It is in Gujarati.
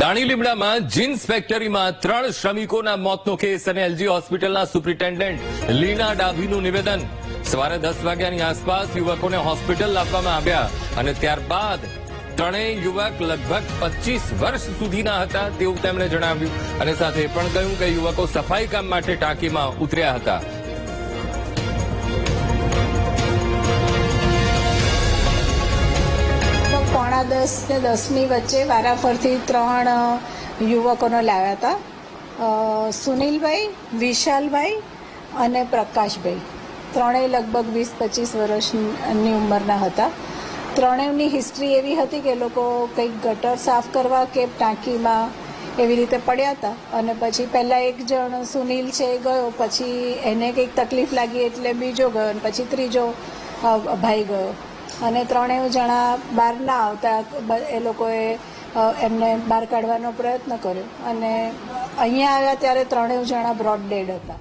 દાણી લીમડામાં જીન્સ ફેક્ટરીમાં ત્રણ શ્રમિકોના મોતનો કેસ અને એલજી હોસ્પિટલના સુપ્રિન્ટેન્ડન્ટ લીના ડાભીનું નિવેદન. સવારે દસ વાગ્યાની આસપાસ યુવકોને હોસ્પિટલ લાવવામાં આવ્યા અને ત્યારબાદ ત્રણેય યુવક લગભગ પચીસ વર્ષ સુધીના હતા તેવું તેમણે જણાવ્યું. અને સાથે પણ કહ્યું કે યુવકો સફાઈ કામ માટે ટાંકીમાં ઉતર્યા હતા. પોણા દસ ને દસમી વચ્ચે વારાફરથી ત્રણ યુવકોનો લાવ્યા હતા. સુનિલભાઈ, વિશાલભાઈ અને પ્રકાશભાઈ. ત્રણેય લગભગ વીસ, પચીસ વર્ષની ઉંમરના હતા. ત્રણેયની હિસ્ટ્રી એવી હતી કે લોકો કંઈક ગટર સાફ કરવા કે ટાંકીમાં એવી રીતે પડ્યા હતા. અને પછી પહેલાં એક જણ સુનિલ છે એ ગયો, પછી એને કંઈક તકલીફ લાગી એટલે બીજો ગયો અને પછી ત્રીજો ભાઈ ગયો. અને ત્રણેય જણા બહાર ના આવતા એ લોકોએ એમને બહાર કાઢવાનો પ્રયત્ન કર્યો. અને અહીંયા આવ્યા ત્યારે ત્રણેય જણા બ્રોડ ડેડ હતા.